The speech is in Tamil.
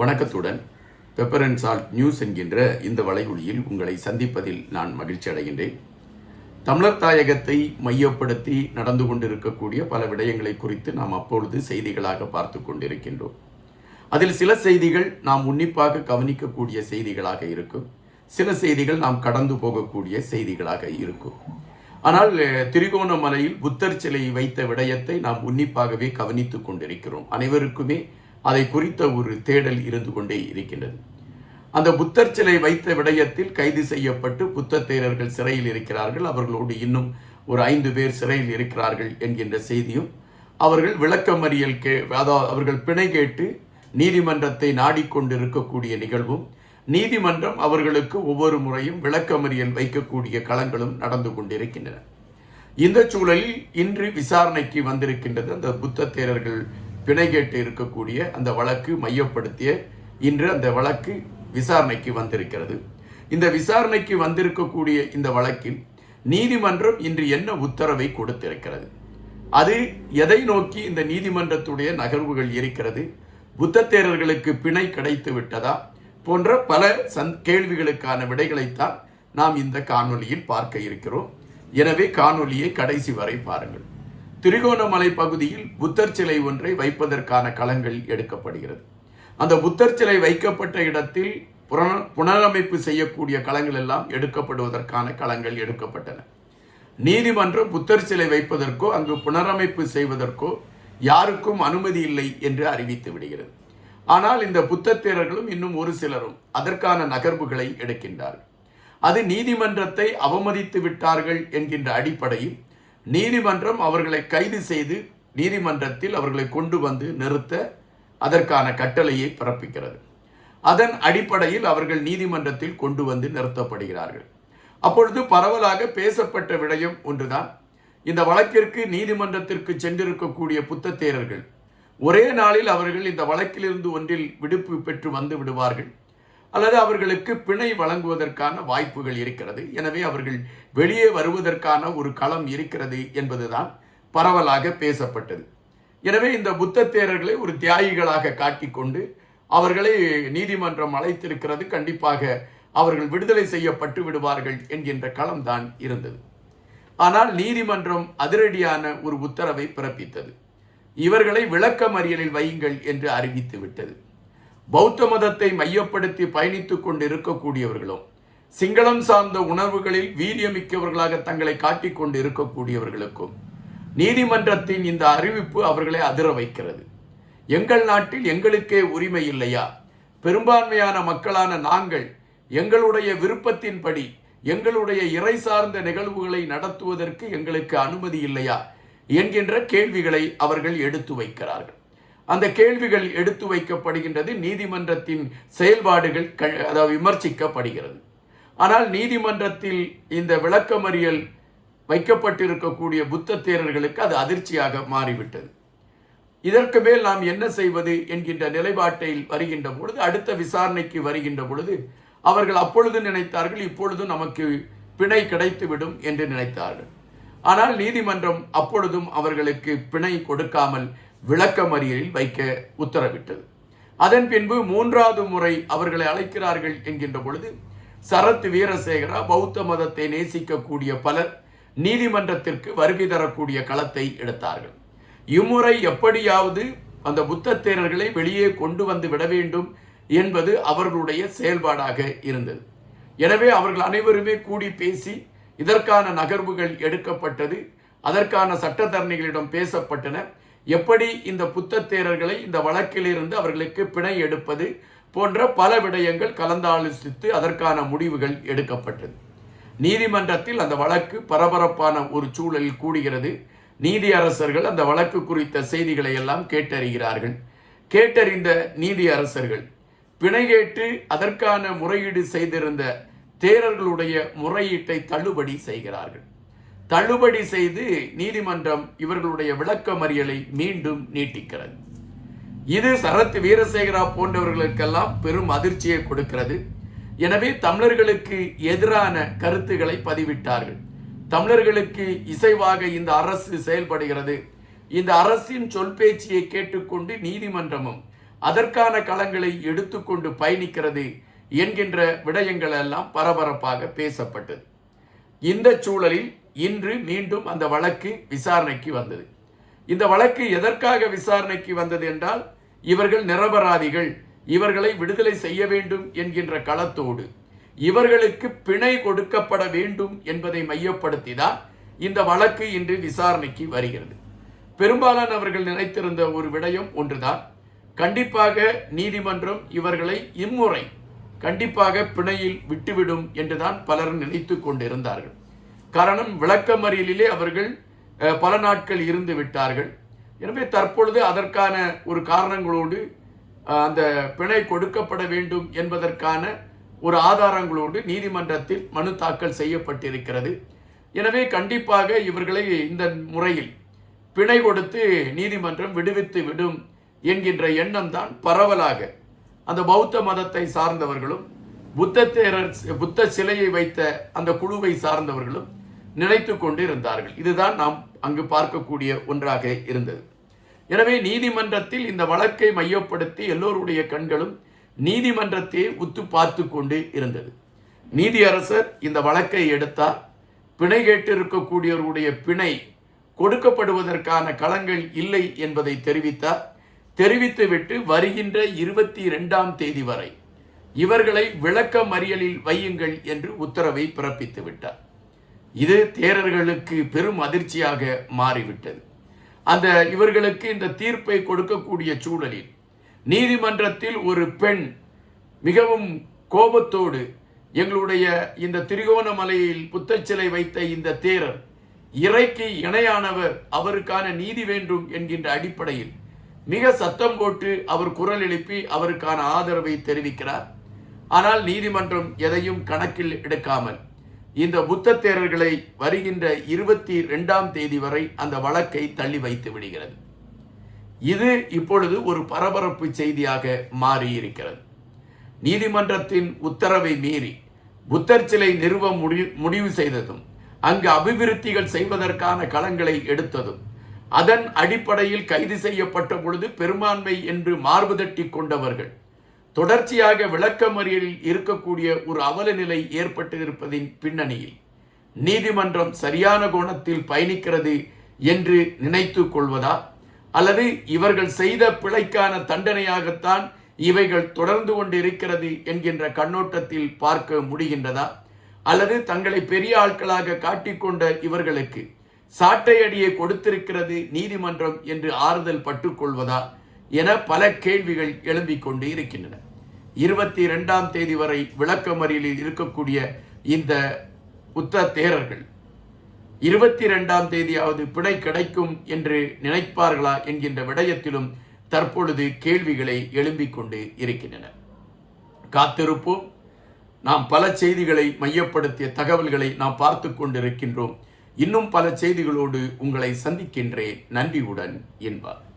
வணக்கத்துடன் பெப்பர் அண்ட் சால்ட் நியூஸ் என்கின்ற இந்த வலையொலியில் உங்களை சந்திப்பதில் நான் மகிழ்ச்சி அடைகின்றேன். தமிழர் தாயகத்தை மையப்படுத்தி நடந்து கொண்டிருக்கக்கூடிய பல விடயங்களை குறித்து நாம் அப்பொழுது செய்திகளாக பார்த்து கொண்டிருக்கின்றோம். அதில் சில செய்திகள் நாம் உன்னிப்பாக கவனிக்கக்கூடிய செய்திகளாக இருக்கும். சில செய்திகள் நாம் கடந்து போகக்கூடிய செய்திகளாக இருக்கும். ஆனால் திரிகோணமலையில் புத்தர் சிலை வைத்த விடயத்தை நாம் உன்னிப்பாகவே கவனித்துக் கொண்டிருக்கிறோம். அனைவருக்குமே அதை குறித்த ஒரு தேடல் இருந்து கொண்டே இருக்கின்றது. அந்த புத்தர் சிலை வைத்த விடயத்தில் கைது செய்யப்பட்டு புத்த தேரர்கள் சிறையில் இருக்கிறார்கள். அவர்களோடு இன்னும் ஒரு ஐந்து பேர் சிறையில் இருக்கிறார்கள் என்கின்ற செய்தியும் அவர்கள் விளக்கமறியல் கே அதாவது அவர்கள் பிணை கேட்டு நீதிமன்றத்தை நாடிக்கொண்டிருக்கக்கூடிய நிகழ்வும் நீதிமன்றம் அவர்களுக்கு ஒவ்வொரு முறையும் விளக்கமறியல் வைக்கக்கூடிய களங்களும் நடந்து கொண்டிருக்கின்றன. இந்த சூழலில் இன்று விசாரணைக்கு வந்திருக்கின்றது அந்த புத்த தேரர்கள் பிணை கேட்டு இருக்கக்கூடிய அந்த வழக்கு மையப்படுத்திய இன்று அந்த வழக்கு விசாரணைக்கு வந்திருக்கிறது. இந்த விசாரணைக்கு வந்திருக்கக்கூடிய இந்த வழக்கில் நீதிமன்றம் இன்று என்ன உத்தரவை கொடுத்திருக்கிறது? அது எதை நோக்கி இந்த நீதிமன்றத்துடைய நகர்வுகள் இருக்கிறது? புத்த தேரர்களுக்கு பிணை கிடைத்து விட்டதா? போன்ற பல சந் கேள்விகளுக்கான விடைகளைத்தான் நாம் இந்த காணொலியில் பார்க்க இருக்கிறோம். எனவே காணொலியை கடைசி வரை பாருங்கள். திரிகோணமலை பகுதியில் புத்தர் சிலை ஒன்றை வைப்பதற்கான களங்கள் எடுக்கப்படுகிறது. அந்த புத்தர் சிலை வைக்கப்பட்ட இடத்தில் புன- புனரமைப்பு செய்யக்கூடிய களங்கள் எல்லாம் எடுக்கப்படுவதற்கான களங்கள் எடுக்கப்பட்டன. நீதிமன்றம் புத்தர் சிலை வைப்பதற்கோ அங்கு புனரமைப்பு செய்வதற்கோ யாருக்கும் அனுமதி இல்லை என்று அறிவித்து விடுகிறது. ஆனால் இந்த புத்தத்தேரர்களும் இன்னும் ஒரு சிலரும் அதற்கான நகர்வுகளை எடுக்கின்றார்கள். அது நீதிமன்றத்தை அவமதித்து விட்டார்கள் என்கின்ற அடிப்படையில் நீதிமன்றம் அவர்களை கைது செய்து நீதிமன்றத்தில் அவர்களை கொண்டு வந்து நிறுத்த அதற்கான கட்டளையை பிறப்பிக்கிறது. அதன் அடிப்படையில் அவர்கள் நீதிமன்றத்தில் கொண்டு வந்து நிறுத்தப்படுகிறார்கள். அப்பொழுது பரவலாக பேசப்பட்ட விடயம் ஒன்றுதான். இந்த வழக்கிற்கு நீதிமன்றத்திற்கு சென்றிருக்கக்கூடிய புத்தத்தேரர்கள் ஒரே நாளில் அவர்கள் இந்த வழக்கிலிருந்து ஒன்றில் விடுப்பு பெற்று வந்து விடுவார்கள். அல்லது அவர்களுக்கு பிணை வழங்குவதற்கான வாய்ப்புகள் இருக்கிறது. எனவே அவர்கள் வெளியே வருவதற்கான ஒரு களம் இருக்கிறது என்பதுதான் பரவலாக பேசப்பட்டது. எனவே இந்த புத்த தேரர்களை ஒரு தியாகிகளாக காட்டிக்கொண்டு அவர்களை நீதிமன்றம் அழைத்திருக்கிறது. கண்டிப்பாக அவர்கள் விடுதலை செய்யப்பட்டு விடுவார்கள் என்கின்ற களம்தான் இருந்தது. ஆனால் நீதிமன்றம் அதிரடியான ஒரு உத்தரவை பிறப்பித்தது. இவர்களை விளக்கமறியலில் வையுங்கள் என்று அறிவித்து விட்டது. பௌத்த மதத்தை மையப்படுத்தி பயணித்துக் கொண்டு இருக்கக்கூடியவர்களும் சிங்களம் சார்ந்த உணர்வுகளில் வீரியமிக்கவர்களாக தங்களை காட்டிக் கொண்டு இருக்கக்கூடியவர்களுக்கும் நீதிமன்றத்தின் இந்த அறிவிப்பு அவர்களை அதிர வைக்கிறது. எங்கள் நாட்டில் எங்களுக்கே உரிமை இல்லையா? பெரும்பான்மையான மக்களான நாங்கள் எங்களுடைய விருப்பத்தின்படி எங்களுடைய இறை சார்ந்த நிகழ்வுகளை நடத்துவதற்கு எங்களுக்கு அனுமதி இல்லையா? என்கின்ற கேள்விகளை அவர்கள் எடுத்து வைக்கிறார்கள். அந்த கேள்விகள் எடுத்து வைக்கப்படுகின்றது நீதிமன்றத்தின் செயல்பாடுகள் க- அதாவது விமர்சிக்கப்படுகிறது. ஆனால் நீதிமன்றத்தில் இந்த விளக்கமறியல் வைக்கப்பட்டிருக்கக்கூடிய புத்த தேரர்களுக்கு அது அதிர்ச்சியாக மாறிவிட்டது. இதற்கு மேல் நாம் என்ன செய்வது என்கின்ற நிலைப்பாட்டில் வருகின்ற பொழுது அடுத்த விசாரணைக்கு வருகின்ற பொழுது அவர்கள் அப்பொழுது நினைத்தார்கள் இப்பொழுது நமக்கு பிணை கிடைத்துவிடும் என்று நினைத்தார்கள். ஆனால் நீதிமன்றம் அப்பொழுதும் அவர்களுக்கு பிணை கொடுக்காமல் விளக்கமறியலில் வைக்க உத்தரவிட்டது. அதன் பின்பு மூன்றாவது முறை அவர்களை அழைக்கிறார்கள் என்கின்ற பொழுது சரத் வீரசேகரா பௌத்த மதத்தை நேசிக்கக்கூடிய பலர் நீதிமன்றத்திற்கு வருகை தரக்கூடிய களத்தை எடுத்தார்கள். இம்முறை எப்படியாவது அந்த புத்த தேரர்களை வெளியே கொண்டு வந்து விட வேண்டும் என்பது அவர்களுடைய செயல்பாடாக இருந்தது. எனவே அவர்கள் அனைவருமே கூடி பேசி இதற்கான நகர்வுகள் எடுக்கப்பட்டது அதற்கான சட்டத்தரணிகளிடம் பேசப்பட்டன. எப்படி இந்த புத்த தேரர்களை இந்த வழக்கிலிருந்து அவர்களுக்கு பிணை எடுப்பது போன்ற பல விடயங்கள் கலந்தாலோசித்து அதற்கான முடிவுகள் எடுக்கப்பட்டது. நீதிமன்றத்தில் அந்த வழக்கு பரபரப்பான ஒரு சூழலில் கூடுகிறது. நீதியரசர்கள் அந்த வழக்கு குறித்த செய்திகளை எல்லாம் கேட்டறிகிறார்கள். கேட்டறிந்த நீதியரசர்கள் பிணை கேட்டு அதற்கான முறையீடு செய்திருந்த தேரர்களுடைய முறையீட்டை தள்ளுபடி செய்கிறார்கள். தள்ளுபடி செய்து நீதிமன்றம் இவர்களுடைய விளக்கமறியலை மீண்டும் நீட்டிக்கிறது. இது சரத் வீரசேகரா போன்றவர்களுக்கெல்லாம் பெரும் அதிர்ச்சியை கொடுக்கிறது. எனவே தமிழர்களுக்கு எதிரான கருத்துக்களை பதிவிட்டார்கள். தமிழர்களுக்கு இசைவாக இந்த அரசு செயல்படுகிறது. இந்த அரசின் சொல் பேச்சியை கேட்டுக்கொண்டு நீதிமன்றமும் அதற்கான களங்களை எடுத்துக்கொண்டு பயணிக்கிறது என்கின்ற விடயங்கள் எல்லாம் பரபரப்பாக பேசப்பட்டது. இந்த சூழலில் இன்று மீண்டும் அந்த வழக்கு விசாரணைக்கு வந்தது. இந்த வழக்கு எதற்காக விசாரணைக்கு வந்தது என்றால் இவர்கள் நிரபராதிகள் இவர்களை விடுதலை செய்ய வேண்டும் என்கின்ற களத்தோடு இவர்களுக்கு பிணை கொடுக்கப்பட வேண்டும் என்பதை மையப்படுத்தி தான் இந்த வழக்கு இன்று விசாரணைக்கு வருகிறது. பெரும்பாலானவர்கள் நினைத்திருந்த ஒரு விடயம் ஒன்றுதான். கண்டிப்பாக நீதிமன்றம் இவர்களை இம்முறை கண்டிப்பாக பிணையில் விட்டுவிடும் என்றுதான் பலர் நினைத்து கொண்டிருந்தார்கள். காரணம் விளக்கமறியலிலே அவர்கள் பல நாட்கள் இருந்து விட்டார்கள். எனவே தற்பொழுது அதற்கான ஒரு காரணங்களோடு அந்த பிணை கொடுக்கப்பட வேண்டும் என்பதற்கான ஒரு ஆதாரங்களோடு நீதிமன்றத்தில் மனு தாக்கல் செய்யப்பட்டிருக்கிறது. எனவே கண்டிப்பாக இவர்களை இந்த முறையில் பிணை கொடுத்து நீதிமன்றம் விடுவித்து விடும் என்கின்ற எண்ணம் தான் பரவலாக அந்த பௌத்த மதத்தை சார்ந்தவர்களும் புத்த தேரர் புத்த சிலையை வைத்த அந்த குழுவை சார்ந்தவர்களும் நினைத்து கொண்டு இருந்தார்கள் இதுதான் நாம் அங்கு பார்க்கக்கூடிய ஒன்றாக இருந்தது. எனவே நீதிமன்றத்தில் இந்த வழக்கை மையப்படுத்தி எல்லோருடைய கண்களும் நீதிமன்றத்தை உத்து பார்த்து கொண்டு இருந்தது. நீதியரசர் இந்த வழக்கை எடுத்தார். பிணை கேட்டிருக்கக்கூடியவருடைய பிணை கொடுக்கப்படுவதற்கான களங்கள் இல்லை என்பதை தெரிவித்தார். தெரிவித்துவிட்டு வருகின்ற இருபத்தி இரண்டாம் தேதி வரை இவர்களை விளக்க மறியலில் வையுங்கள் என்று உத்தரவை பிறப்பித்து விட்டார் இது தேரர்களுக்கு பெரும் அதிர்ச்சியாக மாறிவிட்டது. அந்த இவர்களுக்கு இந்த தீர்ப்பை கொடுக்கக்கூடிய சூழலில் நீதிமன்றத்தில் ஒரு பெண் மிகவும் கோபத்தோடு எங்களுடைய இந்த திரிகோணமலையில் புத்தச்சிலை வைத்த இந்த தேரர் இறைக்கு இணையானவர் அவருக்கான நீதி வேண்டும் என்கின்ற அடிப்படையில் மிக சத்தம் போட்டு அவர் குரல் எழுப்பி அவருக்கான ஆதரவை தெரிவிக்கிறார். ஆனால் நீதிமன்றம் எதையும் கணக்கில் எடுக்காமல் இந்த புத்த தேரர்களை வருகின்ற இருபத்தி ரெண்டாம் தேதி வரை அந்த வழக்கை தள்ளி வைத்து விடுகிறது. இது இப்பொழுது ஒரு பரபரப்பு செய்தியாக மாறியிருக்கிறது. நீதிமன்றத்தின் உத்தரவை மீறி புத்தர் சிலை நிறுவ முடி முடிவு செய்ததும் அங்கு அபிவிருத்திகள் செய்வதற்கான களங்களை எடுத்ததும் அதன் அடிப்படையில் கைது செய்யப்பட்ட பொழுது பெரும்பான்மை என்று மார்பு தட்டி கொண்டவர்கள் தொடர்ச்சியாக விளக்கமறியலில் இருக்கக்கூடிய ஒரு அவல நிலை ஏற்பட்டு இருப்பதின் பின்னணியில் நீதிமன்றம் சரியான கோணத்தில் பயணிக்கிறது என்று நினைத்து கொள்வதா? அல்லது இவர்கள் செய்த பிழைக்கான தண்டனையாகத்தான் இவைகள் தொடர்ந்து கொண்டு இருக்கிறது என்கின்ற கண்ணோட்டத்தில் பார்க்க முடிகின்றதா? அல்லது தங்களை பெரிய ஆட்களாக காட்டிக்கொண்ட இவர்களுக்கு சாட்டையடியை கொடுத்திருக்கிறது நீதிமன்றம் என்று ஆறுதல் பட்டுக்கொள்வதா? என பல கேள்விகள் எழும்பிக் கொண்டு இருக்கின்றன. இருபத்தி இரண்டாம் தேதி வரை விளக்கமறியலில் இருக்கக்கூடிய இந்த புத்த தேரர்கள் இருபத்தி இரண்டாம் தேதியாவது பிணை கிடைக்கும் என்று நினைப்பார்களா என்கின்ற விடயத்திலும் தற்பொழுது கேள்விகளை எழும்பிக் கொண்டு இருக்கின்றன. காத்திருப்போம். நாம் பல செய்திகளை மையப்படுத்திய தகவல்களை நாம் பார்த்து கொண்டிருக்கின்றோம். இன்னும் பல செய்திகளோடு உங்களை சந்திக்கின்றேன். நன்றியுடன் என்பார்.